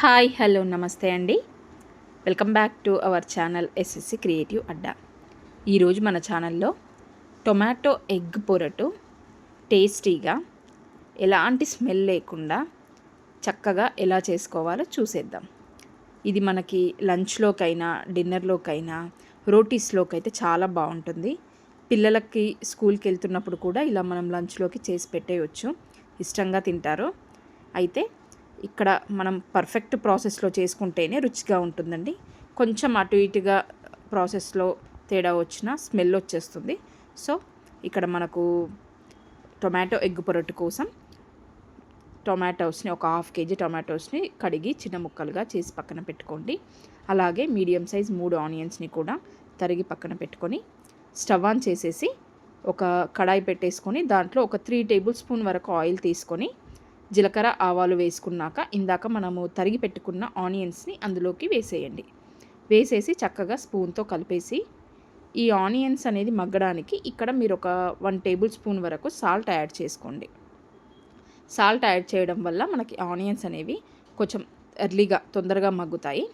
Hi hello నమస్తే అండి. Welcome back to our channel SSC creative అడ్డా. ఈరోజు మన ఛానల్లో టొమాటో ఎగ్ పొరటు టేస్టీగా ఎలాంటి స్మెల్ లేకుండా చక్కగా ఎలా చేసుకోవాలో చూసేద్దాం. ఇది మనకి లంచ్లోకైనా డిన్నర్లోకైనా రోటీస్లోకైతే చాలా బాగుంటుంది. పిల్లలకి స్కూల్కి వెళ్తున్నప్పుడు కూడా ఇలా మనం లంచ్లోకి చేసి పెట్టేయచ్చు. ఇష్టంగా తింటారు. అయితే ఇక్కడ మనం పర్ఫెక్ట్ ప్రాసెస్లో చేసుకుంటేనే రుచిగా ఉంటుందండి. కొంచెం అటు ఇటుగా ప్రాసెస్లో తేడా వచ్చినా స్మెల్ వచ్చేస్తుంది. సో ఇక్కడ మనకు టొమాటో ఎగ్ పొరటు కోసం టొమాటోస్ని ఒక హాఫ్ కేజీ టొమాటోస్ని కడిగి చిన్న ముక్కలుగా చేసి పక్కన పెట్టుకోండి. అలాగే మీడియం సైజ్ మూడు ఆనియన్స్ని కూడా తరిగి పక్కన పెట్టుకొని స్టవ్ ఆన్ చేసేసి ఒక కడాయి పెట్టేసుకొని దాంట్లో ఒక త్రీ టేబుల్ స్పూన్ వరకు ఆయిల్ తీసుకొని జీలకర్ర ఆవాలు వేసుకున్నాక ఇందాక మనము తరిగి పెట్టుకున్న ఆనియన్స్ని అందులోకి వేసేయండి. వేసేసి చక్కగా స్పూన్తో కలిపేసి ఈ ఆనియన్స్ అనేది మగ్గడానికి ఇక్కడ మీరు ఒక వన్ టేబుల్ స్పూన్ వరకు సాల్ట్ యాడ్ చేసుకోండి. సాల్ట్ యాడ్ చేయడం వల్ల మనకి ఆనియన్స్ అనేవి కొంచెం ఎర్లీగా తొందరగా మగ్గుతాయి.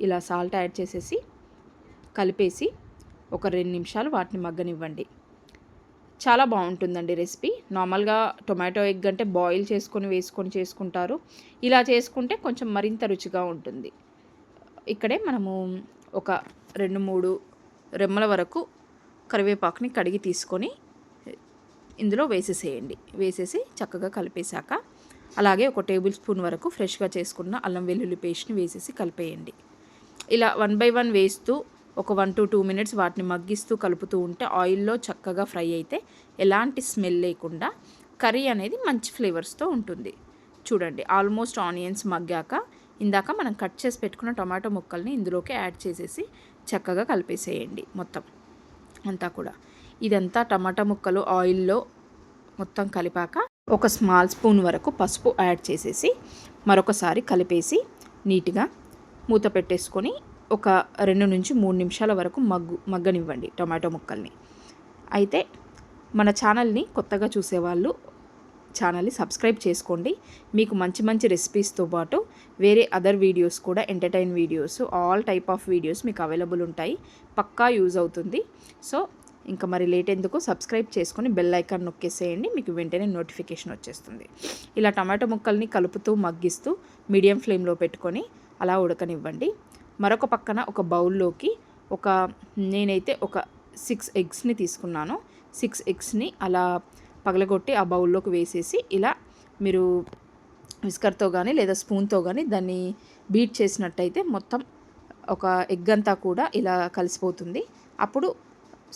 ఇలా సాల్ట్ యాడ్ చేసేసి కలిపేసి ఒక రెండు నిమిషాలు వాటిని మగ్గనివ్వండి. చాలా బాగుంటుందండి రెసిపీ. నార్మల్గా టొమాటో ఎగ్ అంటే బాయిల్ చేసుకొని వేసుకొని చేసుకుంటారు. ఇలా చేసుకుంటే కొంచెం మరింత రుచిగా ఉంటుంది. ఇక్కడే మనము ఒక రెండు మూడు రెమ్మల వరకు కరివేపాకుని కడిగి తీసుకొని ఇందులో వేసేసేయండి. వేసేసి చక్కగా కలిపేశాక అలాగే ఒక టేబుల్ స్పూన్ వరకు ఫ్రెష్గా చేసుకున్న అల్లం వెల్లుల్లి పేస్ట్ని వేసేసి కలిపేయండి. ఇలా వన్ బై వన్ వేస్తూ ఒక వన్ టు టూ మినిట్స్ వాటిని మగ్గిస్తూ కలుపుతూ ఉంటే ఆయిల్లో చక్కగా ఫ్రై అయితే ఎలాంటి స్మెల్ లేకుండా కర్రీ అనేది మంచి ఫ్లేవర్స్తో ఉంటుంది. చూడండి ఆల్మోస్ట్ ఆనియన్స్ మగ్గాక ఇందాక మనం కట్ చేసి పెట్టుకున్న టొమాటో ముక్కల్ని ఇందులోకి యాడ్ చేసేసి చక్కగా కలిపేసేయండి మొత్తం అంతా కూడా. ఇదంతా టమాటా ముక్కలు ఆయిల్లో మొత్తం కలిపాక ఒక స్మాల్ స్పూన్ వరకు పసుపు యాడ్ చేసేసి మరొకసారి కలిపేసి నీట్గా మూత పెట్టేసుకొని ఒక రెండు నుంచి మూడు నిమిషాల వరకు మగ్గు మగ్గనివ్వండి టొమాటో ముక్కల్ని. అయితే మన ఛానల్ని కొత్తగా చూసేవాళ్ళు ఛానల్ని సబ్స్క్రైబ్ చేసుకోండి. మీకు మంచి మంచి రెసిపీస్తో పాటు వేరే అదర్ వీడియోస్ కూడా entertain videos all type of videos మీకు అవైలబుల్ ఉంటాయి. పక్కా యూజ్ అవుతుంది. సో ఇంకా మరి లేట్ ఎందుకు? సబ్స్క్రైబ్ చేసుకొని బెల్ ఐకాన్ నొక్కేసేయండి. మీకు వెంటనే నోటిఫికేషన్ వచ్చేస్తుంది. ఇలా టమాటో ముక్కల్ని కలుపుతూ మగ్గిస్తూ మీడియం ఫ్లేమ్లో పెట్టుకొని అలా ఉడకనివ్వండి. మరొక పక్కన ఒక బౌల్లోకి ఒక నేనైతే ఒక సిక్స్ ఎగ్స్ని తీసుకున్నాను. సిక్స్ ఎగ్స్ని అలా పగలగొట్టి ఆ బౌల్లోకి వేసేసి ఇలా మీరు విస్కర్తో కానీ లేదా స్పూన్తో కానీ దాన్ని బీట్ చేసినట్టయితే మొత్తం ఒక ఎగ్ అంతా కూడా ఇలా కలిసిపోతుంది. అప్పుడు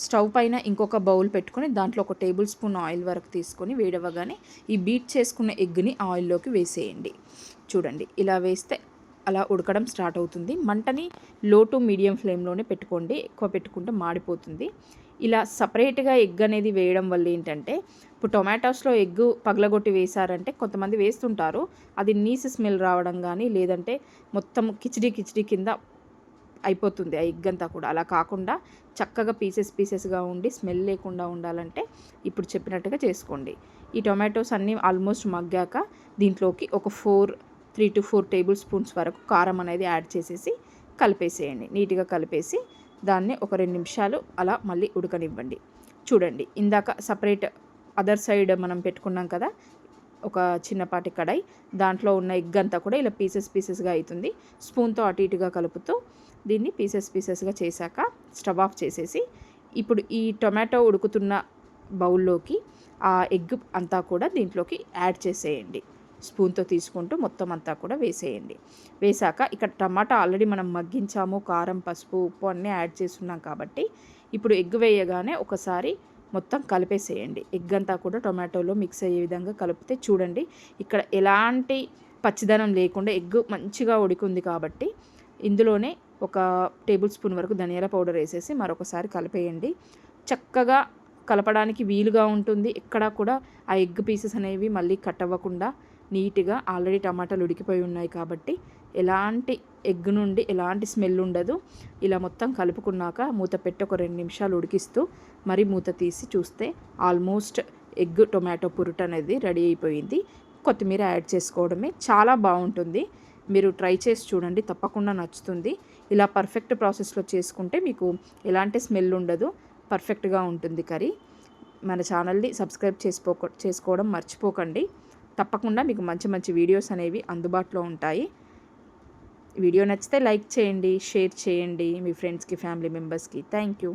స్టవ్ పైన ఇంకొక బౌల్ పెట్టుకొని దాంట్లో ఒక టేబుల్ స్పూన్ ఆయిల్ వరకు తీసుకొని వేడవగానే ఈ బీట్ చేసుకున్న ఎగ్ని ఆయిల్లోకి వేసేయండి. చూడండి ఇలా వేస్తే అలా ఉడకడం స్టార్ట్ అవుతుంది. మంటని లో టు మీడియం ఫ్లేమ్లోనే పెట్టుకోండి. ఎక్కువ పెట్టుకుంటే మాడిపోతుంది. ఇలా సపరేట్గా ఎగ్ అనేది వేయడం వల్ల ఏంటంటే ఇప్పుడు టొమాటోస్లో ఎగ్ పగలగొట్టి వేశారంటే కొంతమంది వేస్తుంటారు. అది నీసు స్మెల్ రావడం కానీ లేదంటే మొత్తం కిచిడి కిచిడి కింద అయిపోతుంది ఆ ఎగ్ అంతా కూడా. అలా కాకుండా చక్కగా పీసెస్ పీసెస్గా ఉండి స్మెల్ లేకుండా ఉండాలంటే ఇప్పుడు చెప్పినట్టుగా చేసుకోండి. ఈ టొమాటోస్ అన్నీ ఆల్మోస్ట్ మగ్గాక దీంట్లోకి ఒక four three to four tablespoons వరకు కారం అనేది యాడ్ చేసేసి కలిపేసేయండి. నీట్గా కలిపేసి దాన్ని ఒక రెండు నిమిషాలు అలా మళ్ళీ ఉడకనివ్వండి. చూడండి ఇందాక సపరేట్ అదర్ సైడ్ మనం పెట్టుకున్నాం కదా ఒక చిన్నపాటి కడాయి దాంట్లో ఉన్న ఎగ్ అంతా కూడా ఇలా పీసెస్ పీసెస్గా అవుతుంది. స్పూన్తో అటు ఇటుగా కలుపుతూ దీన్ని పీసెస్ పీసెస్గా చేశాక స్టవ్ ఆఫ్ చేసేసి ఇప్పుడు ఈ టొమాటో ఉడుకుతున్న బౌల్లోకి ఆ ఎగ్ అంతా కూడా దీంట్లోకి యాడ్ చేసేయండి. స్పూన్తో తీసుకుంటూ మొత్తం అంతా కూడా వేసేయండి. వేసాక ఇక్కడ టమాటా ఆల్రెడీ మనం మగ్గించాము కారం పసుపు ఉప్పు అన్నీ యాడ్ చేస్తున్నాం కాబట్టి ఇప్పుడు ఎగ్ వేయగానే ఒకసారి మొత్తం కలిపేసేయండి. ఎగ్ అంతా కూడా టొమాటోలో మిక్స్ అయ్యే విధంగా కలిపితే చూడండి ఇక్కడ ఎలాంటి పచ్చిదనం లేకుండా ఎగ్ మంచిగా ఉడికింది కాబట్టి ఇందులోనే ఒక టేబుల్ స్పూన్ వరకు ధనియాల పౌడర్ వేసేసి మరొకసారి కలిపేయండి. చక్కగా కలపడానికి వీలుగా ఉంటుంది. ఎక్కడా కూడా ఆ ఎగ్ పీసెస్ అనేవి మళ్ళీ కట్ అవ్వకుండా నీట్గా ఆల్రెడీ టమాటాలు ఉడికిపోయి ఉన్నాయి కాబట్టి ఎలాంటి ఎగ్ నుండి ఎలాంటి స్మెల్ ఉండదు. ఇలా మొత్తం కలుపుకున్నాక మూత పెట్టి ఒక రెండు నిమిషాలు ఉడికిస్తూ మరి మూత తీసి చూస్తే ఆల్మోస్ట్ ఎగ్ టొమాటో పురుట అనేది రెడీ అయిపోయింది. కొత్తిమీర యాడ్ చేసుకోవడమే చాలా బాగుంటుంది. మీరు ట్రై చేసి చూడండి తప్పకుండా నచ్చుతుంది. ఇలా పర్ఫెక్ట్ ప్రాసెస్లో చేసుకుంటే మీకు ఎలాంటి స్మెల్ ఉండదు పర్ఫెక్ట్గా ఉంటుంది కర్రీ. మన ఛానల్ని సబ్స్క్రైబ్ చేసుకో చేసుకోవడం మర్చిపోకండి. తప్పకుండా మీకు మంచి మంచి వీడియోస్ అనేవి అందుబాటులో ఉంటాయి. వీడియో నచ్చితే లైక్ చేయండి షేర్ చేయండి మీ ఫ్రెండ్స్కి ఫ్యామిలీ మెంబర్స్కి. Thank you